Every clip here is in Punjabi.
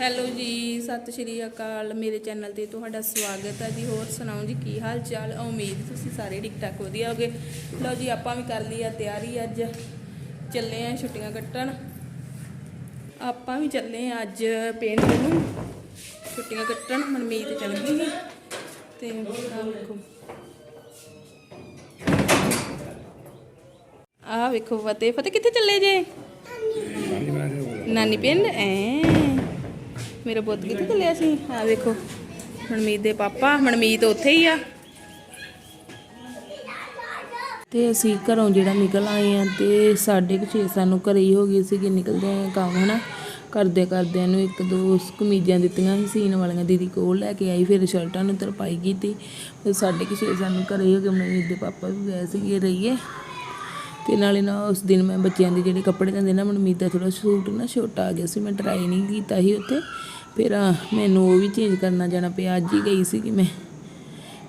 ਹੈਲੋ ਜੀ ਸਤਿ ਸ਼੍ਰੀ ਅਕਾਲ। ਮੇਰੇ ਚੈਨਲ ਤੇ ਤੁਹਾਡਾ ਸਵਾਗਤ ਹੈ ਜੀ। ਹੋਰ ਸੁਣਾਓ ਜੀ ਕੀ ਹਾਲ ਚਾਲ ਉਮੀਦ ਤੁਸੀਂ ਸਾਰੇ ਠੀਕ ਠਾਕ ਵਧੀਆ ਹੋਗੇ। ਲਓ ਜੀ ਆਪਾਂ ਵੀ ਕਰ ਲਈ ਆ ਤਿਆਰੀ ਅੱਜ। ਚੱਲੇ ਆ ਛੁੱਟੀਆਂ ਕੱਟਣ। ਆਪਾਂ ਵੀ ਚੱਲੇ ਆ ਅੱਜ ਪਿੰਡ ਨੂੰ ਛੁੱਟੀਆਂ ਕੱਟਣ ਮਨਮੀਤ ਚੱਲ ਗਈ ਸੀ। ਤੇ ਆਹ ਵੇਖੋ। ਫਤਿਹ। ਫਤਿਹ ਕਿੱਥੇ ਚੱਲੇ ਜੇ? ਨਾਨੀ ਪਿੰਡ? ਐ। ਮੇਰਾ ਪੁੱਤ ਕਿੱਥੇ ਚੱਲਿਆ ਸੀ? ਆ ਵੇਖੋ ਮਨਮੀਤ ਦੇ ਪਾਪਾ ਮਨਮੀਤ ਉੱਥੇ ਹੀ ਆ। ਤੇ ਅਸੀਂ ਘਰੋਂ ਜਿਹੜਾ ਨਿਕਲ ਆਏ ਆ ਤੇ ਸਾਢੇ ਕੁ ਛੇ ਸਾਨੂੰ ਘਰੇ ਹੀ ਹੋ ਗਈ ਸੀ ਕਿ ਨਿਕਲਦੇ ਆ ਕੰਮ, ਹਨਾ? ਕਰਦੇ ਕਰਦਿਆਂ ਨੂੰ ਇੱਕ ਦੋ ਕਮੀਜ਼ਾਂ ਦਿੱਤੀਆਂ ਸੀ ਸੀਨ ਵਾਲੀਆਂ ਦੀਦੀ ਕੋਲ ਲੈ ਕੇ ਆਈ, ਫਿਰ ਸ਼ਰਟਾਂ ਨੂੰ ਤਰਪਾਈ ਕੀਤੀ। ਤੇ ਸਾਢੇ ਕੁ ਛੇ ਸਾਨੂੰ ਘਰੇ ਹੋ ਗਏ ਮਨਮੀਤ ਦੇ ਪਾਪਾ ਵੀ ਗਏ ਸੀਗੇ ਰਹੀਏ। ਤੇ ਨਾਲੇ ਨਾ ਉਸ ਦਿਨ ਮੈਂ ਬੱਚਿਆਂ ਦੇ ਜਿਹੜੇ ਕੱਪੜੇ ਦਿੰਦੇ ਨਾ ਮਨਮੀਤ ਦਾ ਥੋੜਾ ਸੂਟ ਨਾ ਛੋਟਾ ਆ ਗਿਆ ਸੀ, ਮੈਂ ਟਰਾਈ ਨਹੀਂ ਕੀਤਾ ਸੀ ਉੱਥੇ। ਫਿਰ ਮੈਨੂੰ ਉਹ ਵੀ ਚੇਂਜ ਕਰਨਾ ਜਾਣਾ ਪਿਆ। ਅੱਜ ਹੀ ਗਈ ਸੀ ਕਿ ਮੈਂ।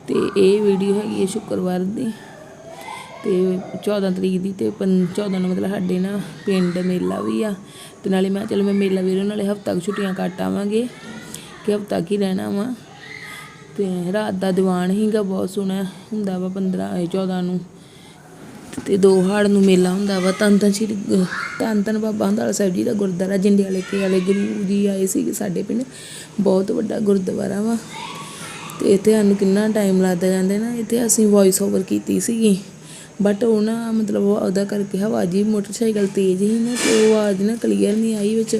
ਤੇ ਇਹ ਵੀਡੀਓ ਹੈਗੀ ਹੈ ਸ਼ੁੱਕਰਵਾਰ ਦੀ। ਤੇ 14 ਤਰੀਕ ਦੀ ਤੇ ਪੰ- 14 ਨੂੰ ਮਤਲਬ ਸਾਡੇ ਨਾ ਪਿੰਡ ਮੇਲਾ ਵੀ ਆ। ਤੇ ਨਾਲੇ ਮੈਂ ਚਲ ਮੈਂ ਮੇਲਾ ਵੀਰੋ ਨਾਲੇ ਹਫਤਾ ਕੁ ਛੁੱਟੀਆਂ ਕੱਟ ਆਵਾਂਗੇ ਕਿ ਹਫਤਾ ਕੀ ਰਹਿਣਾ ਵਾ। ਤੇ ਰਾਤ ਦਾ ਦੀਵਾਨ ਹੀਗਾ ਬਹੁਤ ਸੋਹਣਾ ਹੁੰਦਾ ਵਾ 15 ਇਹ 14 ਨੂੰ। ਤੇ ਦੋ ਹਾੜ ਨੂੰ ਮੇਲਾ ਹੁੰਦਾ ਵਾ, ਧੰਨ ਧੰਨ ਸ਼੍ਰੀ, ਧੰਨ ਧੰਨ ਬਾਬਾ ਹੰਦਾਲਾ ਸਾਹਿਬ ਜੀ ਦਾ ਗੁਰਦੁਆਰਾ ਜੰਡਿਆਲੇ ਕੇ ਵਾਲੇ ਗੁਰੂ ਜੀ ਆਏ ਸੀ ਸਾਡੇ ਪਿੰਡ, ਬਹੁਤ ਵੱਡਾ ਗੁਰਦੁਆਰਾ ਵਾ। ਤੇ ਇੱਥੇ ਸਾਨੂੰ ਕਿੰਨਾ ਟਾਈਮ ਲੱਗਦਾ ਜਾਂਦਾ ਨਾ, ਇੱਥੇ ਅਸੀਂ ਵੌਇਸ ਓਵਰ ਕੀਤੀ ਸੀਗੀ। ਬਟ ਉਹ ਨਾ ਮਤਲਬ ਉਹਦਾ ਕਰਕੇ ਹਵਾ ਜੀ, ਮੋਟਰਸਾਈਕਲ ਤੇਜ਼ ਹੀ ਨਾ, ਤੇ ਉਹ ਆਵਾਜ਼ ਨਾ ਕਲੀਅਰ ਨਹੀਂ ਆਈ ਵਿੱਚ,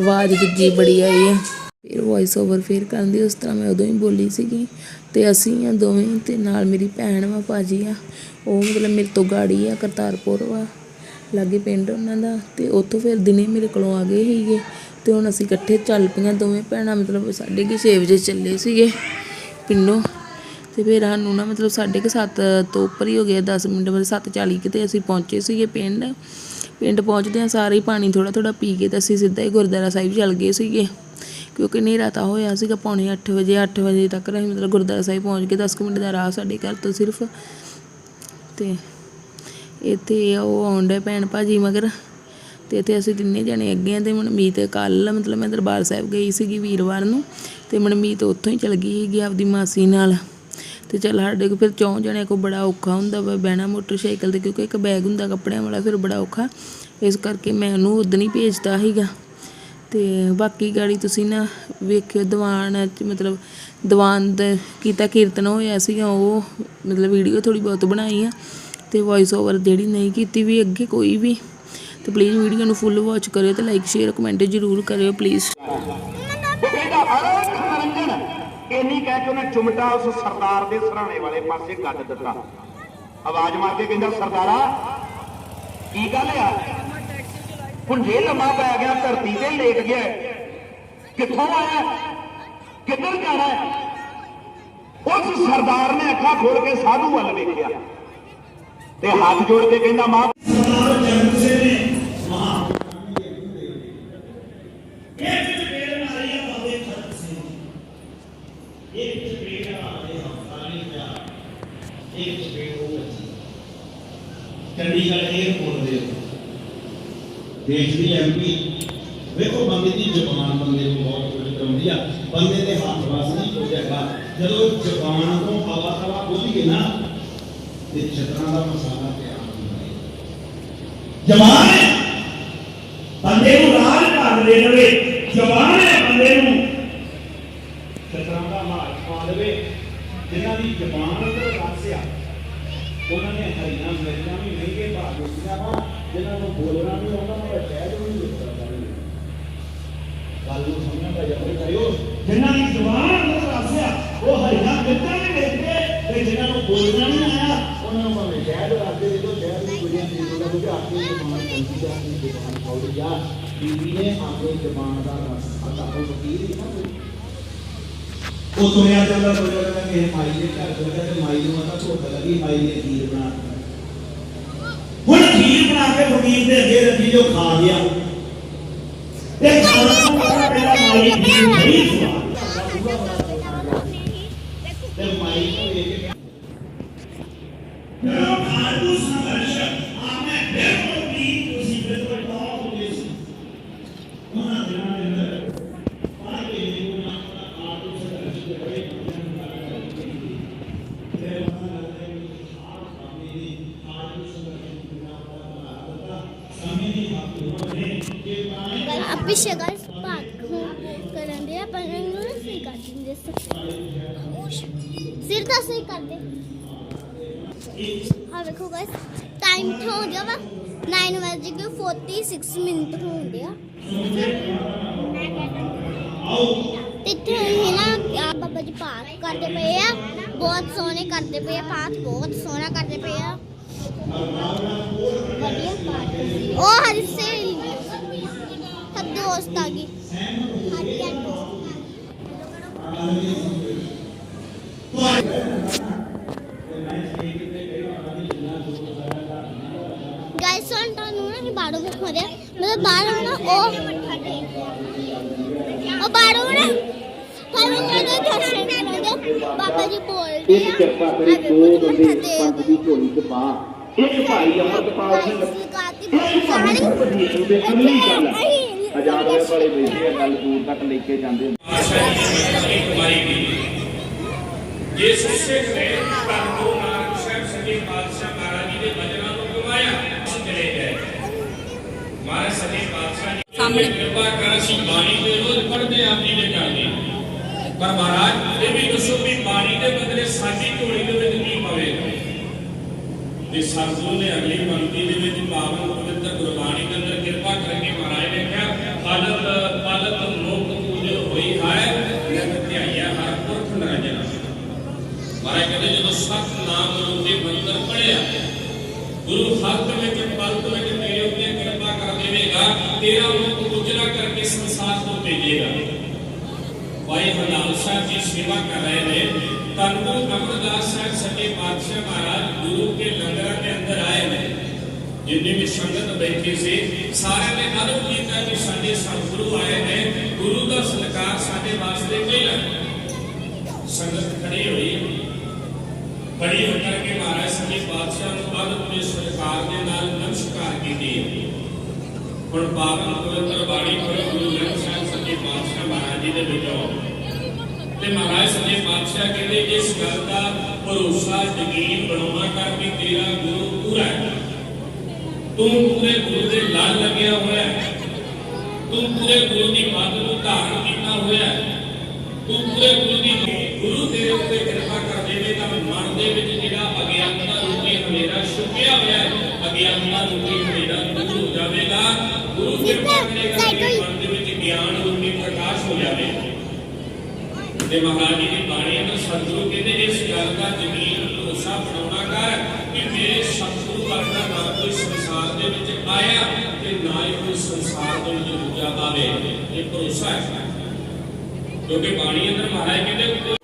ਆਵਾਜ਼ ਦੂਜੀ ਬੜੀ ਆਈ ਆ। ਫਿਰ ਵੌਇਸ ਓਵਰ ਫੇਰ ਕਰਨ ਦੀ ਉਸ ਤਰ੍ਹਾਂ ਮੈਂ ਉਦੋਂ ਹੀ ਬੋਲੀ ਸੀਗੀ, ਤੇ ਅਸੀਂ ਆ ਦੋਵੇਂ ਤੇ ਨਾਲ ਮੇਰੀ ਭੈਣ ਵਾ ਭਾਜੀ ਆ ਉਹ ਮਤਲਬ ਮੇਰੇ ਤੋਂ ਗਾੜੀ ਆ, ਕਰਤਾਰਪੁਰ ਵਾ, ਲਾਗੇ ਪਿੰਡ ਉਹਨਾਂ ਦਾ ਅਤੇ ਉੱਥੋਂ ਫਿਰ ਦਿਨੇ ਮੇਰੇ ਕੋਲੋਂ ਆ ਗਏ ਸੀਗੇ ਅਤੇ ਹੁਣ ਅਸੀਂ ਇਕੱਠੇ ਚੱਲ ਪਈਆਂ ਦੋਵੇਂ ਭੈਣਾਂ, ਮਤਲਬ ਸਾਢੇ ਕੁ ਛੇ ਵਜੇ ਚੱਲੇ ਸੀਗੇ ਪਿੰਡੋਂ ਅਤੇ ਫਿਰ ਸਾਨੂੰ ਨਾ ਮਤਲਬ ਸਾਢੇ ਕੁ ਸੱਤ ਤੋਂ ਉੱਪਰ ਹੀ ਹੋ ਗਿਆ ਦਸ ਮਿੰਟ, ਮਤਲਬ 7:40 ਕਿਤੇ ਅਸੀਂ ਪਹੁੰਚੇ ਸੀਗੇ ਪਿੰਡ ਪਿੰਡ ਪਹੁੰਚਦਿਆਂ ਸਾਰੇ ਹੀ ਪਾਣੀ ਥੋੜ੍ਹਾ ਥੋੜ੍ਹਾ ਪੀ ਕੇ ਤੇ ਅਸੀਂ ਸਿੱਧਾ ਹੀ ਗੁਰਦੁਆਰਾ ਸਾਹਿਬ ਚੱਲ ਗਏ ਸੀਗੇ, ਕਿਉਂਕਿ ਹਨੇਰਾ ਤਾਂ ਹੋਇਆ ਸੀਗਾ ਪੌਣੇ ਅੱਠ ਵਜੇ ਅੱਠ ਵਜੇ ਤੱਕ ਅਸੀਂ ਮਤਲਬ ਗੁਰਦੁਆਰਾ ਸਾਹਿਬ ਪਹੁੰਚ ਗਏ, ਦਸ ਕੁ ਮਿੰਟ ਦਾ ਰਾਹ ਸਾਡੇ ਘਰ ਤੋਂ ਸਿਰਫ ਤੇ ਇੱਥੇ ਉਹ ਆਉਂਦੇ ਭੈਣ ਭਾਜੀ ਮਗਰ ਤੇ ਇੱਥੇ ਅਸੀਂ ਤਿੰਨੇ ਜਣੇ ਅੱਗੇ ਆ ਤੇ ਮਨਮੀਤ ਕੱਲ ਮਤਲਬ ਮੈਂ ਦਰਬਾਰ ਸਾਹਿਬ ਗਈ ਸੀਗੀ ਵੀਰਵਾਰ ਨੂੰ ਤੇ ਮਨਮੀਤ ਉੱਥੋਂ ਹੀ ਚਲ ਗਈ ਸੀਗੀ ਆਪਦੀ ਮਾਸੀ ਨਾਲ ਤੇ ਚੱਲ ਸਾਡੇ ਕੋਲ ਫਿਰ ਚੌਂ ਜਣਿਆਂ ਕੋ ਬੜਾ ਔਖਾ ਹੁੰਦਾ ਵਾ ਬਹਿਣਾ ਮੋਟਰਸਾਈਕਲ ਤੇ ਕਿਉਂਕਿ ਇੱਕ ਬੈਗ ਹੁੰਦਾ ਕੱਪੜਿਆਂ ਵਾਲਾ ਫਿਰ ਬੜਾ ਔਖਾ। ਇਸ ਕਰਕੇ ਮੈਂ ਉਹਨੂੰ ਉਦੋਂ ਹੀ ਭੇਜਤਾ ਸੀਗਾ। ਤੇ ਬਾਕੀ ਗਾੜੀ ਤੁਸੀਂ ਨਾ ਵੇਖਿਓ ਦੀਵਾਨ ਚ ਮਤਲਬ ਦੀਵਾਨ ਦਾ ਕੀਤਾ ਕੀਰਤਨ ਹੋਇਆ ਸੀਗਾ, ਉਹ ਮਤਲਬ ਵੀਡੀਓ ਥੋੜ੍ਹੀ ਬਹੁਤ ਬਣਾਈ ਆ ਅਤੇ ਵੌਇਸ ਓਵਰ ਜਿਹੜੀ ਨਹੀਂ ਕੀਤੀ ਵੀ, ਅੱਗੇ ਕੋਈ ਵੀ, ਤੇ ਪਲੀਜ਼ ਵੀਡੀਓ ਨੂੰ ਫੁੱਲ ਵਾਚ ਕਰਿਓ ਤੇ ਲਾਈਕ ਸ਼ੇਅਰ ਕਮੈਂਟ ਜ਼ਰੂਰ ਕਰਿਓ ਪਲੀਜ਼ ਇੰਨੀ ਕਹਿ ਕੇ ਉਹਨੇ ਚੁਮਟਾ ਉਸ ਸਰਦਾਰ ਦੇ ਸਰਾਣੇ ਵਾਲੇ ਪਾਸੇ ਗੱਡ ਦਿੱਤਾ। ਆਵਾਜ਼ ਮਾਰ ਕੇ ਕਹਿੰਦਾ, ਸਰਦਾਰਾ, ਕੀ ਗੱਲ ਆ? ਹੁਣ ਜੇ ਲੰਮਾ ਪੈ ਗਿਆ, ਧਰਤੀ ਤੇ ਲੇਟ ਗਿਆ। ਕਿੱਥੋਂ ਆਇਆ? ਕਿੱਧਰ ਜਾਣਾ? ਉਸ ਸਰਦਾਰ ਨੇ ਅੱਖਾਂ ਖੋਲ ਕੇ ਸਾਧੂ ਵੱਲ ਵੇਖਿਆ ਤੇ ਹੱਥ ਜੋੜ ਕੇ ਕਹਿੰਦਾ, ਮਾਂ ਦੇਸ਼ ਐਮਪੀ ਵੇਖੋ, ਬੰਦੇ ਦੀ ਜ਼ੁਬਾਨ ਬੰਦੇ ਨੂੰ ਬਹੁਤ ਕੁਝ ਕਰਦੀ ਆ। ਬੰਦੇ ਦੇ ਹੱਥ ਵਸ ਨਹੀਂ ਕੁਝ ਹੈਗਾ। ਜਦੋਂ ਜ਼ੁਬਾਨ ਤੋਂ ਹਵਾ ਹਵਾ ਬੋਲੀਏ ਨਾ, ਤੇ ਛਤਰਾਂ ਦਾ ਮਸਾਲਾ ਤਿਆਰ ਹੁੰਦਾ ਹੈ। ਜ਼ਬਾਨ ਹੈ। ਬੰਦੇ ਨੂੰ ਰਾਜ ਭਾਗ ਦੇ ਦੇਵੇ। ਜ਼ਬਾਨ ਹੈ ਬੰਦੇ ਨੂੰ। ਛਤਰਾਂ ਦਾ ਮਾਰ ਪਾ ਦੇਵੇ। ਜਿਨ੍ਹਾਂ ਦੀ ਜ਼ਬਾਨ ਅੰਦਰ ਵਸਿਆ ਉਹਨਾਂ ਨੇ ਹਰੀਆਂ ਮਿਰਚਾਂ ਵੀ ਮਹਿੰਗੇ ਭਾਅ ਦਿੱਤੀਆਂ ਵਾ। ਜਿਨ੍ਹਾਂ ਨੂੰ ਬੋਲਣਾ ਨਹੀਂ ਆਉਂਦਾ, ਉਹਨਾਂ ਦਾ ਸ਼ਹਿਦ ਵੀ ਨਹੀਂ ਦਿੱਤਾ ਗੱਲ ਨੂੰ ਸਮਝਣ ਦਾ ਯਤਨ ਕਰਿਓ। ਜਿਨ੍ਹਾਂ ਦੀ ਜ਼ੁਬਾਨ ਅੰਦਰ ਵਸਿਆ ਉਹ ਹਰੀਆਂ ਮਿਰਚਾਂ ਵੀ ਵੇਚਦੇ ਤੇ ਜਿਨ੍ਹਾਂ ਨੂੰ ਬੋਲਣਾ ਨਹੀਂ ਆਇਆ, ਉਹਨਾਂ ਨੂੰ ਭਾਵੇਂ ਸ਼ਹਿਦ ਰੱਖਦੇ ਦੇ ਦੋ ਸ਼ਹਿਦ ਦੀ ਗੁੜੀਆਂ ਦੀ ਉਹਦਾ ਕੁਝ ਆਪਣੀ ਜ਼ੁਬਾਨ ਚੰਗੀ ਜਾ ਆਪਣੀ ਜ਼ੁਬਾਨ ਖੌੜੀ ਜਾ ਬੀਬੀ ਨੇ ਆਪਣੀ ਜ਼ੁਬਾਨ ਦਾ ਰਸ ਆਤਾ ਉਹ ਵਕੀਲ ਹੀ ਨਾ ਕੋਈ। ਉਹ ਤੁਰਿਆ ਜਾਂਦਾ ਤੁਰਿਆ ਜਾਂਦਾ ਕਿ ਮਾਈ ਦੇ ਘਰ ਤੋਂ ਤੇ ਮਾਈ ਨੂੰ ਆਤਾ ਝੋਟ ਲੱਗੀ, ਮਾਈ ਨੇ ਖੀਰ ਬਣਾ ਦਿੱਤੀ। ਹੁਣ ਖੀਰ ਬਣਾ ਕੇ ਫਕੀਰ ਦੇ ਅੱਗੇ ਰੱਖੀ ਜੋ ਖਾ ਗਿਆ। ਤੇ ਖਾਣਾ ਤੋਂ ਬਾਅਦ ਪਹਿਲਾਂ ਮਾਈ ਤੇ ਮਾਈ ਨੂੰ ਵੇਖ ਕੇ ਜਦੋਂ ਖਾਲੂ ਪਿੱਛੇ ਗਾਇਸ ਪਾਠ ਕਰਨ ਦੇ ਆਪਾਂ ਇਹਨੂੰ ਨਾ ਸਹੀ ਕਰ ਦਿੰਦੇ ਸਿਰ ਤਾਂ ਸਹੀ ਕਰ ਦੇ ਹਾਂ ਵੇਖੋ ਗਾਇਸ ਟਾਈਮ ਹੋ ਗਿਆ ਵਾ 9 ਵਜੇ ਕੇ 46 ਮਿੰਟ ਹੋ ਗਿਆ ਇੱਥੇ ਹੀ ਨਾ ਆ ਬਾਬਾ ਜੀ ਪਾਠ ਕਰਦੇ ਪਏ ਆ ਬਹੁਤ ਸੋਹਣੇ ਕਰਦੇ ਪਏ ਆ ਪਾਠ ਬਹੁਤ ਸੋਹਣਾ ਕਰਦੇ ਪਏ ਆ ਵਧੀਆ ਪਾਠ ਉਹ ਹਰੀ ਸਹੇਲੀ ਦੋਸਤ ਆ ਗਈ। ਹਰੀ ਆ ਗਾਇਸ ਹੁਣ ਤੁਹਾਨੂੰ ਨਾ ਕਿ ਬਾੜੋ ਮੁਖ ਮਦੇ ਮਤਲਬ ਬਾੜੋ ਨਾ ਉਹ ਉਹ ਬਾੜੋ ਨਾ ਕਹਿੰਦੇ ਦਰਸ਼ਨ ਕਰਾਂਗੇ ਬਾਬਾ ਜੀ ਬੋਲਦੇ ਇੱਕ ਕਿਰਪਾ ਕਰੀ ਦੋ ਬੰਦੇ ਪੰਜ ਦੀ ਝੋਲੀ ਚ ਪਾ ਇੱਕ ਭਾਈ ਅਮਰਪਾਲ ਸਿੰਘ ਇੱਕ ਭਾਈ ਸੁਪਰਨੀਤ ਦੇ ਅਗਲੀ ਗੱਲ ਆਜ਼ਾਦ ਹੋਏ ਵਾਲੇ ਬੈਠੇ ਆ ਗੱਲ ਦੂਰ ਤੱਕ ਲੈ ਕੇ ਜਾਂਦੇ ਇੱਕ ਵਾਰੀ ਵੀ ਜਿਸ ਸਿੱਖ ਨੇ ਤਨ ਤੋਂ ਨਾਨਕ ਸਾਹਿਬ ਸੱਚੇ ਪਾਤਸ਼ਾਹ ਮਹਾਰਾਜ ਜੀ ਦੇ ਬਚਨਾਂ ਨੂੰ ਗਵਾਇਆ ਉਹ ਚਲੇ ਗਏ ਮਹਾਰਾਜ ਸੱਚੇ ਪਾਤਸ਼ਾਹ ਜੀ ਸਾਹਮਣੇ। ਕਿਰਪਾ ਕਰ ਅਸੀਂ ਬਾਣੀ ਦੇ ਰੋਜ਼ ਪੜ੍ਹਦੇ ਆਂ ਜੀ ਦੇ ਜਾਂਦੇ ਪਰ ਮਹਾਰਾਜ ਇਹ ਵੀ ਦੱਸੋ ਵੀ ਬਾਣੀ ਦੇ ਬਦਲੇ ਸਾਡੀ ਝੋਲੀ ਦੇ ਵਿੱਚ ਕੀ ਪਵੇਗਾ? ਤੇ ਸਤਿਗੁਰੂ ਨੇ ਅਗਲੀ ਪੰਕਤੀ ਦੇ ਵਿੱਚ ਪਾਵਨ ਪਵਿੱਤਰ ਗੁਰਬਾਣੀ ਦੇ ਅੰਦਰ ਕਿਰਪਾ ਕਰਕੇ ਪਾਲਤ ਪਾਲਤ ਲੋਕ ਪੂਜਿ ਹੋਈ ਹੈ ਨਿਤ ਧਿਆਇਆ ਹਰ ਪੁਰਖ ਨਰਜਨ ਮਹਾਰਾਜ ਕਹਿੰਦੇ, ਜਦੋਂ ਸਤ ਨਾਮ ਗੁਰੂ ਮੰਤਰ ਪੜਿਆ ਗੁਰੂ ਹੱਥ ਵਿੱਚ ਪਲਕ ਵਿੱਚ ਤੇਰੇ ਉੱਤੇ ਕਿਰਪਾ ਕਰ ਦੇਵੇਗਾ, ਤੇਰਾ ਲੋਕ ਗੁਜਰਾ ਕਰਕੇ ਸੰਸਾਰ ਤੋਂ ਭੇਜੇਗਾ। ਭਾਈ ਹਰਨਾਮ ਸਾਹਿਬ ਜੀ ਸੇਵਾ ਕਰ ਰਹੇ ਨੇ। ਧੰਨ ਗੁਰੂ ਅਮਰਦਾਸ ਸਾਹਿਬ, ਸੱਚੇ ਪਾਤਸ਼ਾਹ ਮਹਾਰਾਜ, ਗੁਰੂ ਕੇ ਲੰਗਰਾਂ ਦੇ ਅੰਦਰ ਆਏ ਜਿੰਨੀ ਵੀ ਸੰਗਤ ਬੈਠੀ ਸੀ ਸਾਰਿਆਂ ਨੇ ਅਰਜ਼ ਕੀਤਾ ਕਿ ਸਾਡੇ ਸਤਿਗੁਰੂ ਆਏ ਨੇ ਗੁਰੂ ਦਾ ਸਤਿਕਾਰ ਸਾਡੇ ਵਾਸਤੇ ਪਹਿਲਾ ਸੰਗਤ ਖੜੀ ਹੋਈ ਬੜੀ ਹੋ ਕਰਕੇ ਮਹਾਰਾਜ ਸੱਚੇ ਪਾਤਸ਼ਾਹ ਨੂੰ ਅਰਜ਼ ਦੇ ਸਤਿਕਾਰ ਦੇ ਨਾਲ ਨਮਸਕਾਰ ਕੀਤੀ ਹੁਣ ਪਾਵਨ ਪਵਿੱਤਰ ਬਾਣੀ ਪੜ੍ਹੋ ਗੁਰੂ ਗ੍ਰੰਥ ਸਾਹਿਬ ਸੱਚੇ ਪਾਤਸ਼ਾਹ ਮਹਾਰਾਜ ਜੀ ਦੇ ਵਿੱਚੋਂ ਤੇ ਮਹਾਰਾਜ ਸੱਚੇ ਪਾਤਸ਼ਾਹ ਕਹਿੰਦੇ ਇਸ ਗੱਲ ਦਾ ਭਰੋਸਾ ਯਕੀਨ ਬਣਾਉਣਾ ਕਰ ਵੀ ਤੇਰਾ ਗੁਰੂ ਪੂਰਾ ਹੈ ਤੂੰ ਪੂਰੇ ਗੁਰੂ ਦੇ ਲੜ ਲੱਗਿਆ ਹੋਇਆ ਤੂੰ ਪੂਰੇ ਗੁਰੂ ਦੀ ਮੱਤ ਨੂੰ ਧਾਰਨ ਕੀਤਾ ਹੋਇਆ ਤੂੰ ਪੂਰੇ ਗੁਰੂ ਦੀ ਗੁਰੂ ਤੇਰੇ ਉੱਤੇ ਕਿਰਪਾ ਕਰ ਦੇਵੇ ਤਾਂ ਮਨ ਦੇ ਵਿੱਚ ਜਿਹੜਾ ਅਗਿਆਨਤਾ ਰੂਪੀ ਹਨੇਰਾ ਛੁਪਿਆ ਹੋਇਆ ਹੈ ਅਗਿਆਨਤਾ ਰੂਪੀ ਹਨੇਰਾ ਦੂਰ ਹੋ ਜਾਵੇਗਾ। ਗੁਰੂ ਕਿਰਪਾ ਕਰੇਗਾ ਕਿ ਮਨ ਦੇ ਵਿੱਚ ਗਿਆਨ ਰੂਪੀ ਪ੍ਰਕਾਸ਼ ਹੋ ਜਾਵੇ। ਤੇ ਮਹਾਰਾਜ ਜੀ ਦੀ ਬਾਣੀ ਅੰਦਰ ਸਤਿਗੁਰੂ ਕਹਿੰਦੇ ਇਸ ਗੱਲ ਦਾ ਜ਼ਮੀਨ ਭਰੋਸਾ ਬਣਾਉਣਾ ਕਰ। ਕਿ ਮੇਰੇ ਸਤਿਗੁਰੂ ਵਰਗਾ ਨਾ ਕੋਈ ਸੰਸਾਰ ਦੇ ਵਿੱਚ ਆਇਆ ਤੇ ਨਾ ਹੀ ਕੋਈ ਸੰਸਾਰ ਦੇ ਵਿੱਚ ਦੂਜਾ ਆਵੇ ਇਹ ਭਰੋਸਾ ਹੈ? ਕਿਉਂਕਿ ਬਾਣੀ ਅੰਦਰ ਮਹਾਰਾਜ ਕਹਿੰਦੇ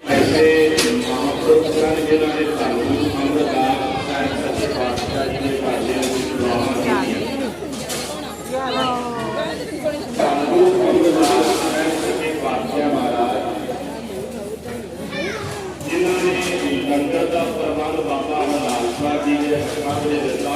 ਦੇ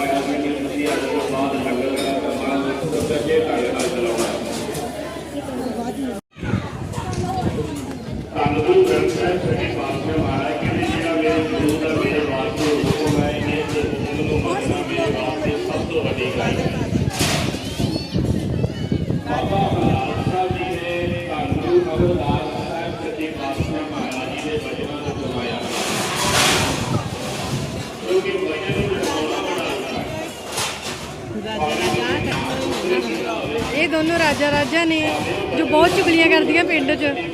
ਇਹ ਦੋਨੋਂ ਰਾਜਾ ਰਾਜਾ ਨੇ ਜੋ ਬਹੁਤ ਚੁਗਲੀਆਂ ਕਰਦੀਆਂ ਪਿੰਡ 'ਚ।